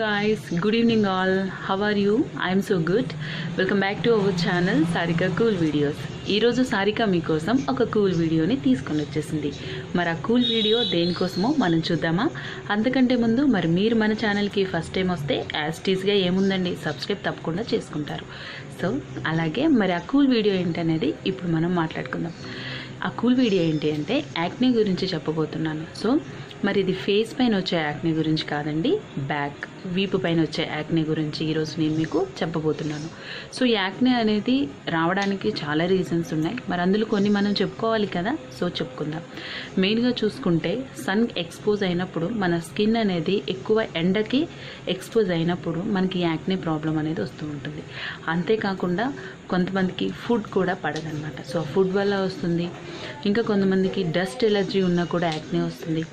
Guys good evening all how are you I'm so good welcome back to our channel Sarika cool videos ఈరోజు సారిక మీకోసం ఒక cool వీడియోని తీసుకొని వచ్చేసింది. మరి ఆ కూల్ వీడియో దేనికోసమో మనం చూద్దామా? అంతకంటే ముందు మరి మీరు మన ఛానల్కి ఫస్ట్ టైం వస్తే యాజ్టీస్గా ఏముందండి? సబ్స్క్రైబ్ తప్పకుండా చేసుకుంటారు. సో అలాగే మరి ఆ కూల్ వీడియో ఏంటనేది ఇప్పుడు మనం మాట్లాడుకుందాం. ఆ కూల్ వీడియో ఏంటి అంటే యాక్నే గురించి చెప్పబోతున్నాను. సో మరి ఇది ఫేస్ పైన వచ్చే యాక్నే గురించి కాదండి బ్యాక్ వీపు పైన వచ్చే యాక్నే గురించి ఈరోజు నేను మీకు చెప్పబోతున్నాను. సో ఈ యాక్నే అనేది రావడానికి చాలా రీజన్స్ ఉన్నాయి. మరి అందులో కొన్ని మనం చెప్పుకోవాలి కదా సో చెప్పుకుందాం. మెయిన్గా చూసుకుంటే సన్ ఎక్స్పోజ్ అయినప్పుడు మన స్కిన్ అనేది ఎక్కువ ఎండకి ఎక్స్పోజ్ అయినప్పుడు మనకి యాక్నే ప్రాబ్లం అనేది వస్తూ ఉంటుంది. అంతేకాకుండా కొంతమందికి ఫుడ్ కూడా పడదనమాట సో ఆ ఫుడ్ వల్ల వస్తుంది. ఇంకా కొంతమందికి డస్ట్ ఎలర్జీ ఉన్నా కూడా యాక్నే వస్తుంది.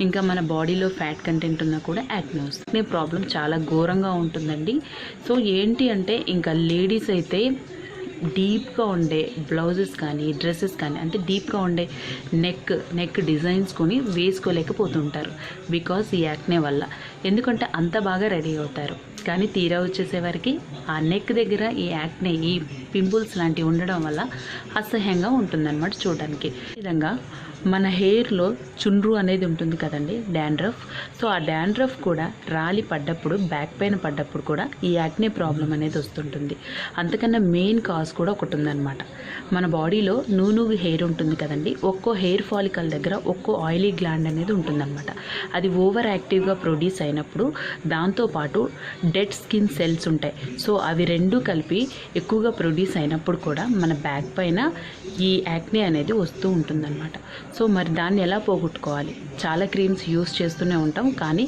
ఇంకా మన బాడీలో ఫ్యాట్ కంటెంట్ ఉన్నా కూడా యాక్నే వస్తుంది. ప్రాబ్లం చాలా ఘోరంగా ఉంటుందండి. సో ఏంటి అంటే ఇంకా లేడీస్ అయితే డీప్గా ఉండే బ్లౌజెస్ కానీ డ్రెస్సెస్ కానీ అంటే డీప్గా ఉండే నెక్ నెక్ డిజైన్స్ కొని వేసుకోలేకపోతుంటారు. బికాస్ ఈ యాక్నే వల్ల. ఎందుకంటే అంత బాగా రెడీ అవుతారు. కానీ తీరా వచ్చేసేవారికి ఆ నెక్ దగ్గర ఈ యాక్నే ఈ పింపుల్స్ లాంటివి ఉండడం వల్ల అసహ్యంగా ఉంటుందన్నమాట చూడడానికి. విధంగా మన హెయిర్లో చుండ్రు అనేది ఉంటుంది కదండి డాండ్రఫ్. సో ఆ డాండ్రఫ్ కూడా రాలి పడ్డప్పుడు బ్యాక్ పైన పడ్డప్పుడు కూడా ఈ యాక్నే ప్రాబ్లం అనేది వస్తుంటుంది. అంతకన్నా మెయిన్ కాజ్ కూడా ఒకటి ఉందన్నమాట మన బాడీలో నూనూగు హెయిర్ ఉంటుంది కదండి ఒక్కో హెయిర్ ఫాలికల్ దగ్గర ఒక్కో ఆయిలీ గ్లాండ్ అనేది ఉంటుందన్నమాట. అది ఓవర్ యాక్టివ్గా ప్రొడ్యూస్ అయినప్పుడు దాంతోపాటు డెడ్ స్కిన్ సెల్స్ ఉంటాయి. సో అవి రెండు కలిపి ఎక్కువగా ప్రొడ్యూస్ అయినప్పుడు కూడా మన బ్యాక్ పైన ఈ యాక్నే అనేది వస్తూ ఉంటుందన్నమాట. సో మరి దాన్ని ఎలా పోగొట్టుకోవాలి? చాలా క్రీమ్స్ యూస్ చేస్తూనే ఉంటాం కానీ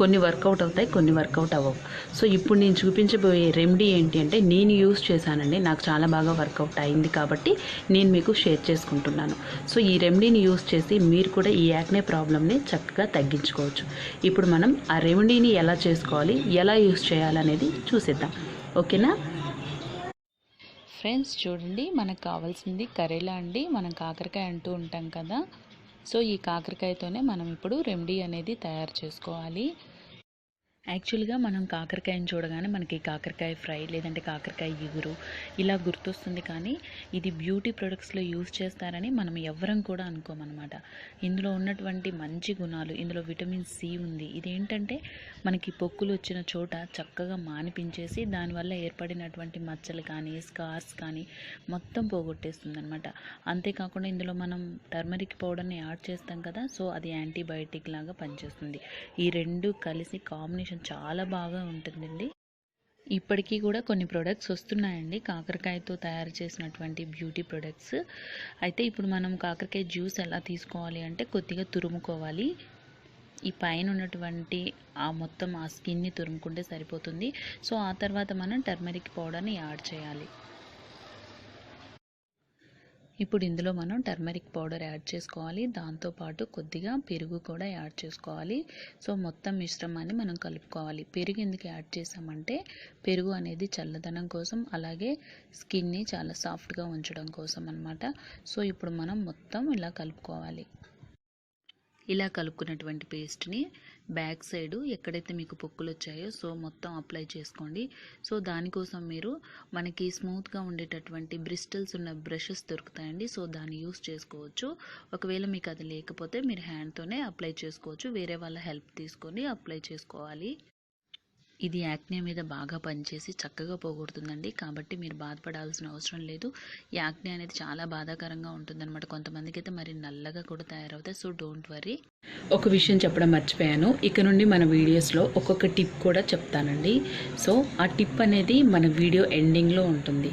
కొన్ని వర్కౌట్ అవుతాయి కొన్ని వర్కౌట్ అవ్వవు. సో ఇప్పుడు నేను చూపించబోయే రెమెడీ ఏంటి అంటే నేను యూస్ చేశానండి నాకు చాలా బాగా వర్కౌట్ అయింది కాబట్టి నేను మీకు షేర్ చేసుకుంటున్నాను. సో ఈ రెమెడీని యూస్ చేసి మీరు కూడా ఈ యాక్నే ప్రాబ్లమ్ని చక్కగా తగ్గించుకోవచ్చు. ఇప్పుడు మనం ఆ రెమెడీని ఎలా చేసుకోవాలి ఎలా యూస్ చేయాలనేది చూసేద్దాం. ఓకేనా? ఫ్రెండ్స్ చూడండి మనకు కావాల్సింది కరేలా అండి. మనం కాకరకాయ అంటూ ఉంటాం కదా. సో ఈ కాకరకాయతోనే మనం ఇప్పుడు రెమెడీ అనేది తయారు చేసుకోవాలి. యాక్చువల్గా మనం కాకరకాయని చూడగానే మనకి కాకరకాయ ఫ్రై లేదంటే కాకరకాయ ఇగురు ఇలా గుర్తొస్తుంది కానీ ఇది బ్యూటీ ప్రొడక్ట్స్లో యూజ్ చేస్తారని మనం ఎవరం కూడా అనుకోమన్నమాట. ఇందులో ఉన్నటువంటి మంచి గుణాలు ఇందులో విటమిన్ సి ఉంది. ఇదేంటంటే మనకి పొక్కులు వచ్చిన చోట చక్కగా మానిపించేసి దానివల్ల ఏర్పడినటువంటి మచ్చలు కానీ స్కార్స్ కానీ మొత్తం పోగొట్టేస్తుంది అనమాట అంతేకాకుండా ఇందులో మనం టర్మరిక్ పౌడర్ని యాడ్ చేస్తాం కదా సో అది యాంటీబయాటిక్ లాగా పనిచేస్తుంది. ఈ రెండు కలిసి కాంబినేషన్ కాంబినేషన్ చాలా బాగా ఉంటుందండి. ఇప్పటికీ కూడా కొన్ని ప్రొడక్ట్స్ వస్తున్నాయండి. కాకరకాయతో తయారు చేసినటువంటి బ్యూటీ ప్రొడక్ట్స్ అయితే ఇప్పుడు మనం కాకరకాయ జ్యూస్ ఎలా తీసుకోవాలి అంటే కొద్దిగా తురుముకోవాలి. ఈ పైన ఉన్నటువంటి ఆ మొత్తం ఆ స్కిన్ని తురుముకుంటే సరిపోతుంది. సో ఆ తర్వాత మనం టర్మరిక్ పౌడర్ని యాడ్ చేయాలి. ఇప్పుడు ఇందులో మనం టర్మరిక్ పౌడర్ యాడ్ చేసుకోవాలి. దాంతోపాటు కొద్దిగా పెరుగు కూడా యాడ్ చేసుకోవాలి. సో మొత్తం మిశ్రమాన్ని మనం కలుపుకోవాలి. పెరుగు ఎందుకు యాడ్ చేసామంటే పెరుగు అనేది చల్లదనం కోసం అలాగే స్కిన్ని చాలా సాఫ్ట్గా ఉంచడం కోసం అనమాట సో ఇప్పుడు మనం మొత్తం ఇలా కలుపుకోవాలి. ఇలా కలుపుకున్నటువంటి పేస్ట్ని బ్యాక్ సైడ్ ఎక్కడైతే మీకు పొక్కులు వచ్చాయో సో మొత్తం అప్లై చేసుకోండి. సో దానికోసం మీరు మనకి స్మూత్గా ఉండేటటువంటి బ్రిస్టల్స్ ఉన్న బ్రషెస్ దొరుకుతాయండి. సో దాన్ని యూస్ చేసుకోవచ్చు. ఒకవేళ మీకు అది లేకపోతే మీరు హ్యాండ్తోనే అప్లై చేసుకోవచ్చు. వేరే వాళ్ళ హెల్ప్ తీసుకొని అప్లై చేసుకోవాలి. ఇది యాక్నే మీద బాగా పనిచేసి చక్కగా పోగొడుతుందండి. కాబట్టి మీరు బాధపడాల్సిన అవసరం లేదు. యాక్నే అనేది చాలా బాధాకరంగా ఉంటుందన్నమాట. కొంతమందికి అయితే మరి నల్లగా కూడా తయారవుతాయి. So don't worry. ఒక విషయం చెప్పడం మర్చిపోయాను. ఇక నుండి మన వీడియోస్లో ఒక్కొక్క టిప్ కూడా చెప్తానండి. సో ఆ టిప్ అనేది మన వీడియో ఎండింగ్లో ఉంటుంది.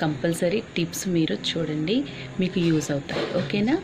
కంపల్సరీ టిప్స్ మీరు చూడండి. మీకు యూజ్ అవుతాయి. ఓకేనా?